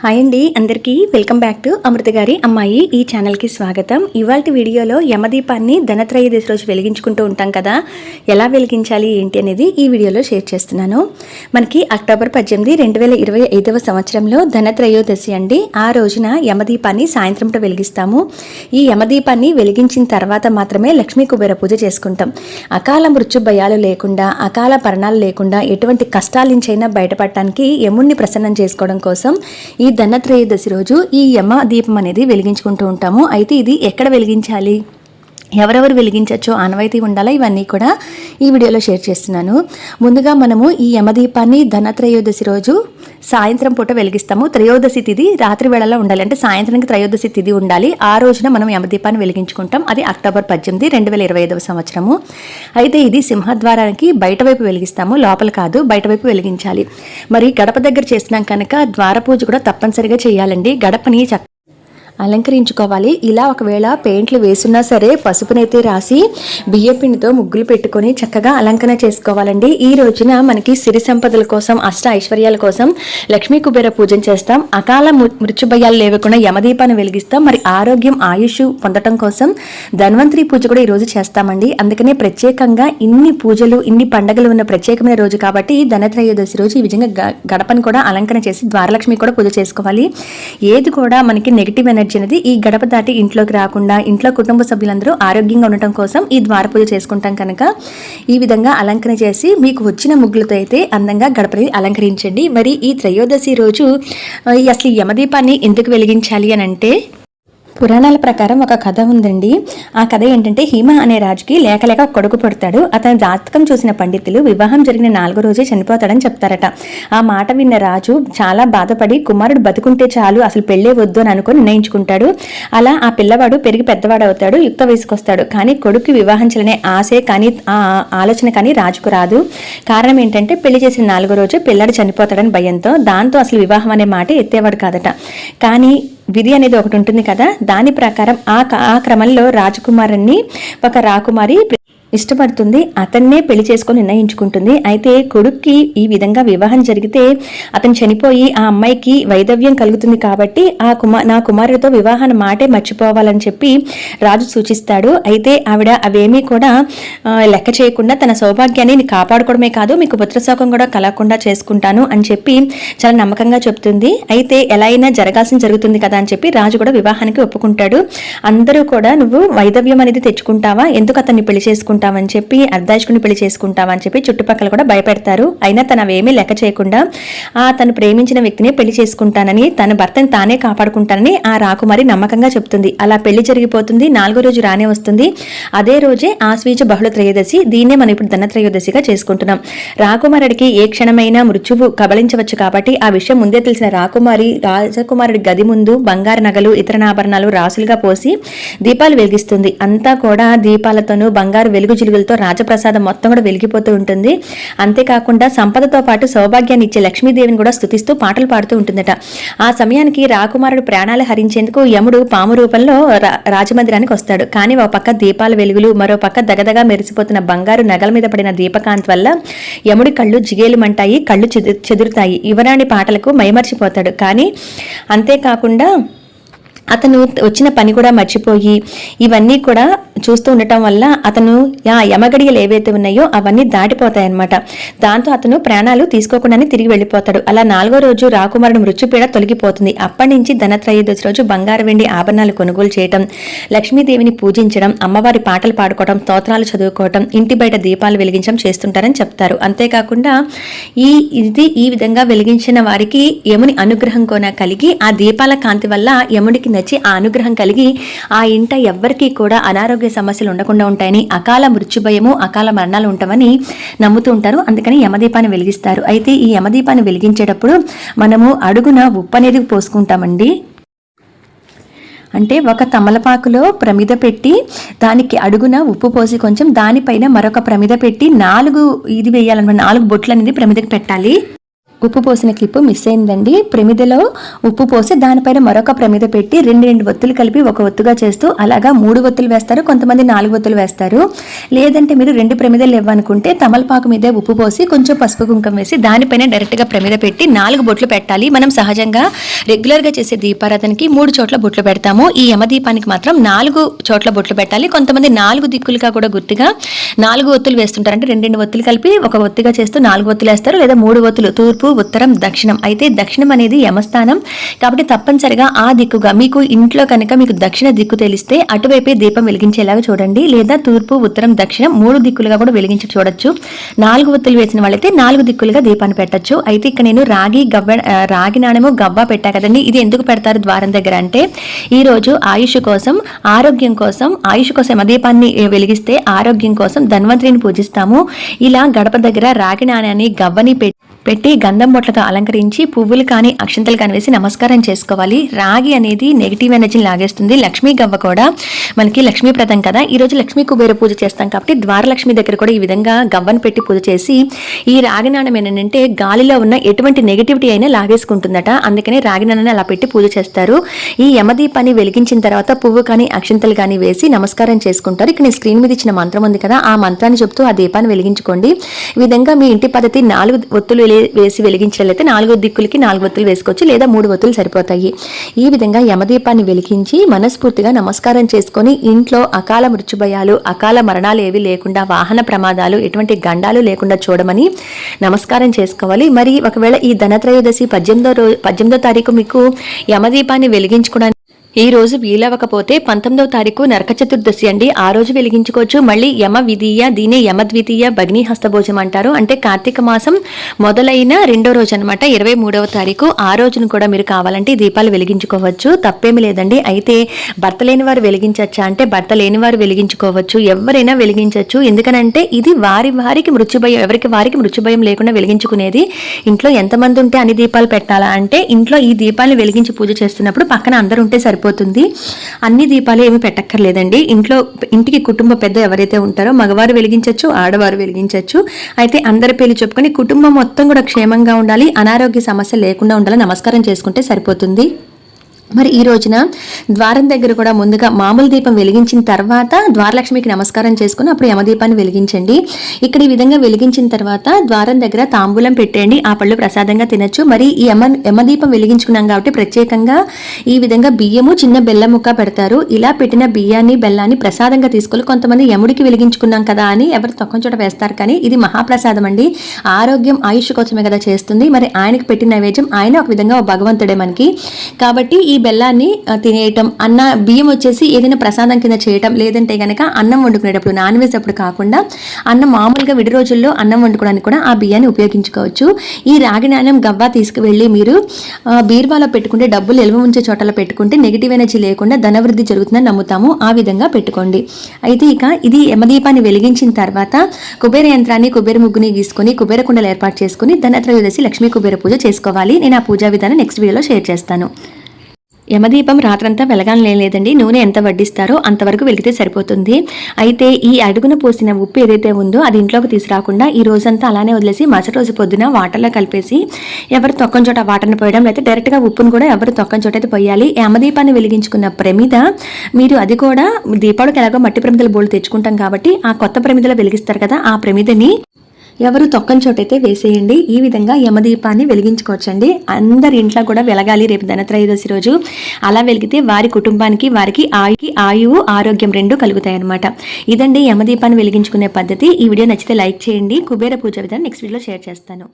Hi అండి అందరికీ welcome back to అమృత గారి అమ్మాయి ఈ ఛానల్కి స్వాగతం. ఇవాళ వీడియోలో యమదీపాన్ని ధనత్రయోదశి రోజు వెలిగించుకుంటూ ఉంటాం కదా. ఎలా వెలిగించాలి ఏంటి అనేది ఈ వీడియోలో షేర్ చేస్తున్నాను. మనకి అక్టోబర్ పద్దెనిమిది రెండు వేల ఇరవై ఐదవ సంవత్సరంలో ధనత్రయోదశి అండి. ఆ రోజున యమదీపాన్ని సాయంత్రంతో వెలిగిస్తాము. ఈ యమదీపాన్ని వెలిగించిన తర్వాత మాత్రమే లక్ష్మీ కుబేర పూజ చేసుకుంటాం. అకాల మృత్యు భయాలు లేకుండా అకాల పరణాలు లేకుండా ఎటువంటి కష్టాల నుంచైనా బయటపడటానికి యముణ్ణి ప్రసన్నం చేసుకోవడం కోసం ఈ ధనత్రయోదశి రోజు ఈ యమ దీపం అనేది వెలిగించుకుంటూ ఉంటాము. అయితే ఇది ఎక్కడ వెలిగించాలి? ఎవరెవరు వెలిగించచ్చో ఆనవాయితీ ఉండాలా? ఇవన్నీ కూడా ఈ వీడియోలో షేర్ చేస్తున్నాను. ముందుగా మనము ఈ యమదీపాన్ని ధనత్రయోదశి రోజు సాయంత్రం పూట వెలిగిస్తాము. త్రయోదశి తిథి రాత్రి వేళలో ఉండాలి. అంటే సాయంత్రానికి త్రయోదశి తిథి ఉండాలి. ఆ రోజున మనం యమదీపాన్ని వెలిగించుకుంటాం. అది అక్టోబర్ పద్దెనిమిది రెండు వేల ఇరవై ఐదవ సంవత్సరము. అయితే ఇది సింహద్వారానికి బయట వైపు వెలిగిస్తాము. లోపల కాదు బయట వైపు వెలిగించాలి. మరి గడప దగ్గర చేసినాం కనుక ద్వార పూజ కూడా తప్పనిసరిగా చేయాలండి. గడపని చక్క అలంకరించుకోవాలి. ఇలా ఒకవేళ పెయింట్లు వేసున్నా సరే పసుపునైతే రాసి బియ్య పిండితో ముగ్గులు పెట్టుకొని చక్కగా అలంకరణ చేసుకోవాలండి. ఈ రోజున మనకి సిరి సంపదల కోసం అష్ట ఐశ్వర్యాల కోసం లక్ష్మీ కుబేర పూజన చేస్తాం. అకాల ము- మృత్యుభయాలు లేవకుండా యమదీపాన్ని వెలిగిస్తాం. మరి ఆరోగ్యం ఆయుష్ పొందటం కోసం ధన్వంతరి పూజ కూడా ఈ రోజు చేస్తామండి. అందుకనే ప్రత్యేకంగా ఇన్ని పూజలు ఇన్ని పండగలు ఉన్న ప్రత్యేకమైన రోజు కాబట్టి ధనత్రయోదశి రోజు ఈ విధంగా గడపను కూడా అలంకరణ చేసి ద్వారలక్ష్మి కూడా పూజ చేసుకోవాలి. ఏది కూడా మనకి నెగిటివ్ ఎనర్జీ అనేది ఈ గడప దాటి ఇంట్లోకి రాకుండా ఇంట్లో కుటుంబ సభ్యులందరూ ఆరోగ్యంగా ఉండటం కోసం ఈ ద్వార పూజ చేసుకుంటాం కనుక. ఈ విధంగా అలంకరణ చేసి మీకు వచ్చిన ముగ్గులతో అయితే అందంగా గడపని అలంకరించండి. మరి ఈ త్రయోదశి రోజు ఈ అసలు యమదీపాన్ని ఎందుకు వెలిగించాలి అని అంటే పురాణాల ప్రకారం ఒక కథ ఉందండి. ఆ కథ ఏంటంటే హిమ అనే రాజుకి లేకలేక ఒక కొడుకు పుడతాడు. అతని జాతకం చూసిన పండితులు వివాహం జరిగిన నాలుగు రోజే చనిపోతాడని చెప్తారట. ఆ మాట విన్న రాజు చాలా బాధపడి కుమారుడు బతుకుంటే చాలు అసలు పెళ్ళే వద్దు అని అనుకుని నిర్ణయించుకుంటాడు. అలా ఆ పిల్లవాడు పెరిగి పెద్దవాడు అవుతాడు యుక్త వయసుకొస్తాడు. కానీ కొడుకు వివాహించాలనే ఆశే కానీ ఆ ఆలోచన కానీ రాజుకు రాదు. కారణం ఏంటంటే పెళ్ళి చేసిన నాలుగో రోజు పిల్లాడు చనిపోతాడని భయంతో దాంతో అసలు వివాహం అనే మాట ఎత్తేవాడు కాదట. కానీ విధి అనేది ఒకటి ఉంటుంది కదా? దాని ప్రకారం ఆ క- ఆ క్రమంలో రాజకుమారుణ్ణి ఒక రాకుమారి ఇష్టపడుతుంది అతన్నే పెళ్ళి చేసుకొని నిర్ణయించుకుంటుంది. అయితే కొడుక్కి ఈ విధంగా వివాహం జరిగితే అతను చనిపోయి ఆ అమ్మాయికి వైదవ్యం కలుగుతుంది కాబట్టి ఆ కుమార్ నా కుమారుడితో వివాహాన్ని మాటే మర్చిపోవాలని చెప్పి రాజు సూచిస్తాడు. అయితే ఆవిడ అవేమీ కూడా లెక్క చేయకుండా తన సౌభాగ్యాన్ని కాపాడుకోవడమే కాదు మీకు పుత్రశోకం కూడా కలగకుండా చేసుకుంటాను అని చెప్పి చాలా నమ్మకంగా చెప్తుంది. అయితే ఎలా అయినా జరగాల్సిన జరుగుతుంది కదా అని చెప్పి రాజు కూడా వివాహానికి ఒప్పుకుంటాడు. అందరూ కూడా నువ్వు వైదవ్యం అనేది తెచ్చుకుంటావా? ఎందుకు అతన్ని పెళ్ళి చేసుకుంటామని చెప్పి అర్ధాయుషుకుని పెళ్ళి చేసుకుంటామని అని చెప్పి చుట్టుపక్కల కూడా భయపెడతారు. అయినా తను అవేమీ లెక్క చేయకుండా ఆ తను ప్రేమించిన వ్యక్తిని పెళ్ళి చేసుకుంటానని తన భర్తను తానే కాపాడుకుంటానని ఆ రాకుమారి నమ్మకంగా చెప్తుంది. అలా పెళ్ళి జరిగిపోతుంది నాలుగో రోజు రానే వస్తుంది. అదే రోజే ఆశ్వీజ బహుళ త్రయోదశి దీన్నే మనం ఇప్పుడు ధనత్రయోదశిగా చేసుకుంటున్నాం. రాకుమారుడికి ఏ క్షణమైనా మృత్యువు కబలించవచ్చు కాబట్టి ఆ విషయం ముందే తెలిసిన రాకుమారి రాజకుమారుడి గది ముందు బంగారు నగలు ఇతర ఆభరణాలు రాసులుగా పోసి దీపాలు వెలిగిస్తుంది. అంతా కూడా దీపాలతోనూ బంగారు వెలుగు జిలుగులతో రాజప్రసాదం మొత్తం కూడా వెలిగిపోతూ ఉంటుంది. అంతేకాకుండా సంపదతో పాటు సౌభాగ్యాన్ని ఇచ్చే లక్ష్మీదేవిని కూడా స్థుతిస్తూ పాటలు పాడుతూ ఉంటుందట. ఆ సమయానికి రాకుమారుడు ప్రాణాలు హరించేందుకు యముడు పాము రూపంలో రా- రాజమందిరానికి వస్తాడు. కానీ ఒక పక్క దీపాల వెలుగులు మరో పక్క దగదగా మెరిసిపోతున్న బంగారు నగల మీద పడిన దీపకాంత్ వల్ల యముడి కళ్ళు జిగేలుమంటాయి కళ్ళు చెదు చెదురుతాయి. యువరాణి పాటలకు మైమర్చిపోతాడు. కానీ అంతేకాకుండా అతను వచ్చిన పని కూడా మర్చిపోయి ఇవన్నీ కూడా చూస్తూ ఉండటం వల్ల అతను ఆ యమగడియలు ఏవైతే ఉన్నాయో అవన్నీ దాటిపోతాయన్నమాట. దాంతో అతను ప్రాణాలు తీసుకోకుండానే తిరిగి వెళ్ళిపోతాడు. అలా నాలుగో రోజు రాకుమారుడు మృత్యుపీడ తొలగిపోతుంది. అప్పటి నుంచి ధనత్రయోదశి రోజు బంగారు వెండి ఆభరణాలు కొనుగోలు చేయటం లక్ష్మీదేవిని పూజించడం అమ్మవారి పాటలు పాడుకోవడం స్తోత్రాలు చదువుకోవటం ఇంటి బయట దీపాలు వెలిగించడం చేస్తుంటారని చెప్తారు. అంతేకాకుండా ఈ ఇది ఈ విధంగా వెలిగించిన వారికి యముని అనుగ్రహం కూడా కలిగి ఆ దీపాల కాంతి వల్ల యముడికి నచ్చి ఆ అనుగ్రహం కలిగి ఆ ఇంట ఎవ్వరికీ కూడా అనారోగ్య సమస్యలు ఉండకుండా ఉంటాయని అకాల మృత్యుభయము అకాల మరణాలు ఉంటామని నమ్ముతూ ఉంటారు. అందుకని యమదీపాన్ని వెలిగిస్తారు. అయితే ఈ యమదీపాన్ని వెలిగించేటప్పుడు మనము అడుగున ఉప్పు అనేది పోసుకుంటామండి. అంటే ఒక తమలపాకులో ప్రమిద పెట్టి దానికి అడుగున ఉప్పు పోసి కొంచెం దానిపైన మరొక ప్రమిద పెట్టి నాలుగు ఇది వేయాలన్నమాట నాలుగు బొట్లు అనేది ప్రమిదకి పెట్టాలి. ఉప్పు పోసిన క్లిప్ మిస్ అయిందండి. ప్రమిదలో ఉప్పు పోసి దానిపైన మరొక ప్రమిద పెట్టి రెండు రెండు ఒత్తులు కలిపి ఒక ఒత్తుగా చేస్తూ అలాగా మూడు ఒత్తులు వేస్తారు కొంతమంది నాలుగు ఒత్తులు వేస్తారు. లేదంటే మీరు రెండు ప్రమిదలు ఇవ్వనుకుంటే తమలపాకు మీదే ఉప్పు పోసి కొంచెం పసుపు కుంకం వేసి దానిపైన డైరెక్ట్గా ప్రమిద పెట్టి నాలుగు బొట్లు పెట్టాలి. మనం సహజంగా రెగ్యులర్గా చేసే దీపారాధనకి మూడు చోట్ల బొట్లు పెడతాము. ఈ యమదీపానికి మాత్రం నాలుగు చోట్ల బొట్లు పెట్టాలి. కొంతమంది నాలుగు దిక్కులుగా కూడా గుర్తుగా నాలుగు ఒత్తులు వేస్తుంటారు అంటే రెండు రెండు ఒత్తులు కలిపి ఒక ఒత్తిగా చేస్తూ నాలుగు ఒత్తులు వేస్తారు. లేదా మూడు ఒత్తులు తూర్పు ఉత్తరం దక్షిణం. అయితే దక్షిణం అనేది యమస్థానం. కాబట్టి తప్పనిసరిగా ఆ దిక్కుగా మీకు ఇంట్లో కనుక మీకు దక్షిణ దిక్కు తెలిస్తే అటువైపే దీపం వెలిగించేలాగా చూడండి. లేదా తూర్పు ఉత్తరం దక్షిణం మూడు దిక్కులుగా కూడా వెలిగించి చూడొచ్చు. నాలుగు ఒత్తులు వేసిన వాళ్ళైతే నాలుగు దిక్కులుగా దీపాన్ని పెట్టొచ్చు. అయితే ఇక్కడ నేను రాగి గవ్వ రాగి నాణెము గవ్వ పెట్టా కదండి. ఇది ఎందుకు పెడతారు ద్వారం దగ్గర అంటే ఈ రోజు ఆయుష్ కోసం ఆరోగ్యం కోసం ఆయుష్ కోసం దీపాన్ని వెలిగిస్తే ఆరోగ్యం కోసం ధన్వంతరిని పూజిస్తాము. ఇలా గడప దగ్గర రాగి నాణ్యాన్ని గవ్వని పెట్టి పెట్టి గంధం బొట్లతో అలంకరించి పువ్వులు కానీ అక్షంతలు కానీ వేసి నమస్కారం చేసుకోవాలి. రాగి అనేది నెగిటివ్ ఎనర్జీని లాగేస్తుంది. లక్ష్మీ గవ్వ కూడా మనకి లక్ష్మీప్రదం కదా. ఈ రోజు లక్ష్మీ కుబేర పూజ చేస్తాం కాబట్టి ద్వారలక్ష్మి దగ్గర కూడా ఈ విధంగా గవ్వను పెట్టి పూజ చేసి ఈ రాగి నాణం ఏంటంటే గాలిలో ఉన్న ఎటువంటి నెగిటివిటీ అయినా లాగేసుకుంటుందట. అందుకనే రాగి నాణాన్ని అలా పెట్టి పూజ చేస్తారు. ఈ యమదీపాన్ని వెలిగించిన తర్వాత పువ్వు కానీ అక్షంతలు కానీ వేసి నమస్కారం చేసుకుంటారు. ఇక్కడ స్క్రీన్ మీద ఇచ్చిన మంత్రం ఉంది కదా. ఆ మంత్రాన్ని చెప్తూ ఆ దీపాన్ని వెలిగించుకోండి. ఈ విధంగా మీ ఇంటి పద్ధతి నాలుగు ఒత్తులు వెలి- వేసి వెలిగించినట్లయితే నాలుగు దిక్కులకి నాలుగు ఒత్తులు వేసుకోవచ్చు లేదా మూడు ఒత్తులు సరిపోతాయి. ఈ విధంగా యమదీపాన్ని వెలిగించి మనస్ఫూర్తిగా నమస్కారం చేసుకొని ఇంట్లో అకాల మృత్యుభయాలు అకాల మరణాలు ఏవి లేకుండా వాహన ప్రమాదాలు ఎటువంటి గండాలు లేకుండా చూడమని నమస్కారం చేసుకోవాలి. మరి ఒకవేళ ఈ ధనత్రయోదశి పద్దెనిమిదో రోజు పద్దెనిమిదో తారీఖు మీకు యమదీపాన్ని వెలిగించుకోవడానికి ఈ రోజు వీలవ్వకపోతే పంతొమ్మిదవ తారీఖు నరక చతుర్దశి అండి. ఆ రోజు వెలిగించుకోవచ్చు. మళ్ళీ యమ విధీయ దీనే యమ ద్వితీయ భగ్ని హస్తభోజం అంటారు. అంటే కార్తీక మాసం మొదలైన రెండో రోజు అనమాట ఇరవై మూడవ తారీఖు. ఆ రోజును కూడా మీరు కావాలంటే ఈ దీపాలు వెలిగించుకోవచ్చు. తప్పేమి లేదండి. అయితే భర్త లేని వారు వెలిగించచ్చా అంటే భర్త లేని వారు వెలిగించుకోవచ్చు. ఎవరైనా వెలిగించవచ్చు ఎందుకనంటే ఇది వారి వారికి మృత్యుభయం ఎవరికి వారికి మృత్యుభయం లేకుండా వెలిగించుకునేది. ఇంట్లో ఎంతమంది ఉంటే అన్ని దీపాలు పెట్టాలా అంటే ఇంట్లో ఈ దీపాలను వెలిగించి పూజ చేస్తున్నప్పుడు పక్కన అందరూ ఉంటే సరిపోతుంది. అన్ని దీపాలు ఏమి పెట్టక్కర్లేదండి. ఇంట్లో ఇంటికి కుటుంబ పెద్ద ఎవరైతే ఉంటారో మగవారు వెలిగించవచ్చు ఆడవారు వెలిగించవచ్చు అయితే అందరి పేర్లు చెప్పుకొని కుటుంబం మొత్తం కూడా క్షేమంగా ఉండాలి అనారోగ్య సమస్య లేకుండా ఉండాలి నమస్కారం చేసుకుంటే సరిపోతుంది. మరి ఈ రోజున ద్వారం దగ్గర కూడా ముందుగా మామూలు దీపం వెలిగించిన తర్వాత ద్వారలక్ష్మికి నమస్కారం చేసుకుని అప్పుడు యమదీపాన్ని వెలిగించండి. ఇక్కడ ఈ విధంగా వెలిగించిన తర్వాత ద్వారం దగ్గర తాంబూలం పెట్టండి ఆ పళ్ళు ప్రసాదంగా తినచ్చు. మరి ఈ యమ యమదీపం వెలిగించుకున్నాం కాబట్టి ప్రత్యేకంగా ఈ విధంగా బియ్యము చిన్న బెల్లం ముక్క పెడతారు. ఇలా పెట్టిన బియ్యాన్ని బెల్లాన్ని ప్రసాదంగా తీసుకొని కొంతమంది యముడికి వెలిగించుకున్నాం కదా అని ఎవరు తక్కువ చోట వేస్తారు కానీ ఇది మహాప్రసాదం అండి. ఆరోగ్యం ఆయుష్ కోసమే కదా చేస్తుంది. మరి ఆయనకు పెట్టిన నైవేద్యం ఆయన ఒక విధంగా భగవంతుడే మనకి. కాబట్టి ఈ బెల్లాన్ని తినేయటం అన్న బియ్యం వచ్చేసి ఏదైనా ప్రసాదం కింద చేయటం లేదంటే కనుక అన్నం వండుకునేటప్పుడు నాన్ వెజ్ అప్పుడు కాకుండా అన్నం మామూలుగా విడి రోజుల్లో అన్నం వండుకోవడానికి కూడా ఆ బియ్యాన్ని ఉపయోగించుకోవచ్చు. ఈ రాగి నాణ్యం గవ్వ తీసుకువెళ్ళి మీరు బీర్వాలో బీరువాలో పెట్టుకుంటే డబ్బులు ఎలువ ఉంచే చోటలో పెట్టుకుంటే నెగిటివ్ ఎనర్జీ లేకుండా ధనవృద్ధి జరుగుతుందని నమ్ముతాము. ఆ విధంగా పెట్టుకోండి. అయితే ఇక ఇది యమదీపాన్ని వెలిగించిన తర్వాత కుబేర యంత్రాన్ని కుబేర ముగ్గుని గీసుకొని కుబేర కుండలు ఏర్పాటు చేసుకుని ధనత్రయోదశి లక్ష్మీ కుబేర పూజ చేసుకోవాలి. నేను ఆ పూజా విధానం నెక్స్ట్ వీడియోలో షేర్ చేస్తాను. యమదీపం రాత్రంతా వెలగాలని లేదండి. నూనె ఎంత వడ్డిస్తారో అంతవరకు వెలిగితే సరిపోతుంది. అయితే ఈ అడుగున పోసిన ఉప్పు ఏదైతే ఉందో అది ఇంట్లోకి తీసుకురాకుండా ఈ రోజంతా అలానే వదిలేసి మరుసటి రోజు పొద్దున వాటర్లో కలిపేసి ఎవరు తొక్కని చోట వాటర్ని పోయడం లేకపోతే డైరెక్ట్గా ఉప్పును కూడా ఎవరు తొక్కని చోట అయితే పోయాలి. ఈ యమదీపాన్ని వెలిగించుకున్న ప్రమిద మీరు అది కూడా దీపావళికి ఎలాగో మట్టి ప్రమిదల బోళ్ళు తెచ్చుకుంటాం కాబట్టి ఆ కొత్త ప్రమిదలో వెలిగిస్తారు కదా ఆ ప్రమిదని ఎవరు తొక్కని చోటైతే వేసేయండి. ఈ విధంగా యమదీపాన్ని వెలిగించుకోవచ్చండి. అందరి ఇంట్లో కూడా వెలగాలి రేపు ధనత్రయోదశి రోజు. అలా వెలిగితే వారి కుటుంబానికి వారికి ఆయుకి ఆయువు ఆరోగ్యం రెండు కలుగుతాయి అనమాట ఇదండి యమదీపాన్ని వెలిగించుకునే పద్ధతి. ఈ వీడియో నచ్చితే లైక్ చేయండి. కుబేర పూజ విధానం నెక్స్ట్ వీడియోలో షేర్ చేస్తాను.